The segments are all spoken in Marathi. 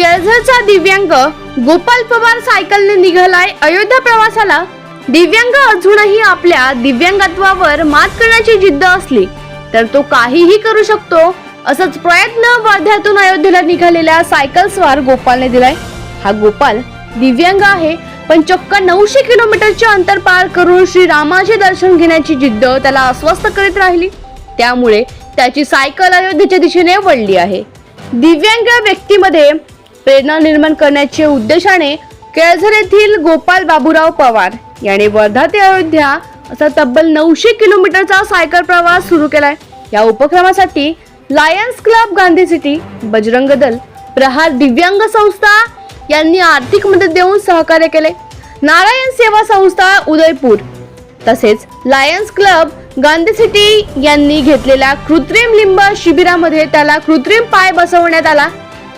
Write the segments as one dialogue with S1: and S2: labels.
S1: केळझरचा दिव्यांग गोपाल पवार सायकलने निघालाय. अयोध्या प्रवासाला दिव्यांग अजूनही आपल्या दिव्यांगत्वावर मात करण्याची जिद्द असली तर तो काहीही करू शकतो असंच प्रयत्न वर्ध्यातून अयोध्येला निघालेल्या सायकल स्वार गोपालने दिलाय. हा गोपाल दिव्यांग आहे पण चक्क नऊशे किलोमीटरचे अंतर पार करून श्री रामाचे दर्शन घेण्याची जिद्द त्याला अस्वस्थ करीत राहिली. त्यामुळे त्याची सायकल अयोध्येच्या दिशेने वळली आहे. दिव्यांग व्यक्तीमध्ये प्रेरणा निर्माण करण्याच्या उद्देशाने केळझर येथील गोपाल बाबूराव पवार याने वर्धा ते अयोध्या असा तब्बल नऊशे किलोमीटरचा सायकल प्रवास सुरू केलाय. या उपक्रमासाठी lions club Gandhi city Bajrang Dal Prahar दिव्यांग संस्था यांनी आर्थिक मदत देऊन सहकार्य केले. नारायण सेवा संस्था उदयपूर तसेच लायन्स क्लब गांधी सिटी यांनी घेतलेल्या कृत्रिम लिंब शिबिरामध्ये त्याला कृत्रिम पाय बसवण्यात आला.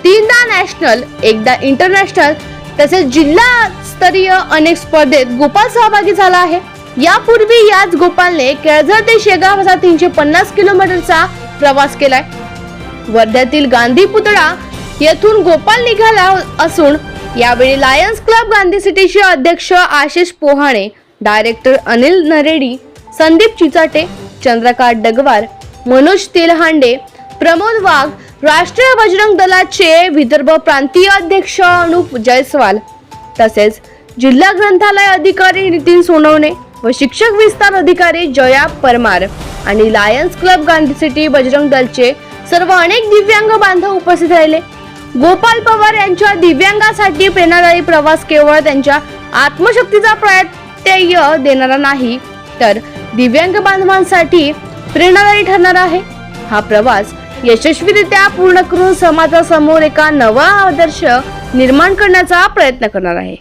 S1: तीनदा नॅशनल एकदा इंटरनॅशनल तसेच जिल्हा स्तरीय अनेक स्पर्धेत गोपाल सहभागी झाला आहे. यापूर्वी याच गोपालने केळझर ते शेगाव असा तीनशे पन्नास किलोमीटरचा प्रवास केलाय. वर्ध्यातील गांधी पुतळा येथून गोपाल निघाला असून यावेळी लायन्स क्लब गांधी सिटीचे अध्यक्ष आशिष पोहाणे डायरेक्टर अनिल नरेडी संदीप चिचाटे चंद्रकांत डगवार मनोज तेलहांडे प्रमोद वाघ राष्ट्रीय बजरंग दलाचे विदर्भ प्रांतीय अध्यक्ष अनुप जयस्वाल तसेच जिल्हा ग्रंथालय अधिकारी नितीन सोनवणे व शिक्षक विस्तार अधिकारी जया परमार आणि lions club Gandhi city Bajrang दलचे सर्व अनेक दिव्यांग बांधव उपस्थित राहिले. गोपाल पवार यांच्या दिव्यांगासाठी प्रेरणादायी प्रवास केवळ त्यांच्या आत्मशक्तीचा प्रत्यय देणारा नाही तर दिव्यांग बांधवांसाठी प्रेरणादायी ठरणार आहे. हा प्रवास यशस्वीरित्या पूर्ण करून समाजासमोर एका नवा आदर्श निर्माण करण्याचा प्रयत्न करणार आहे.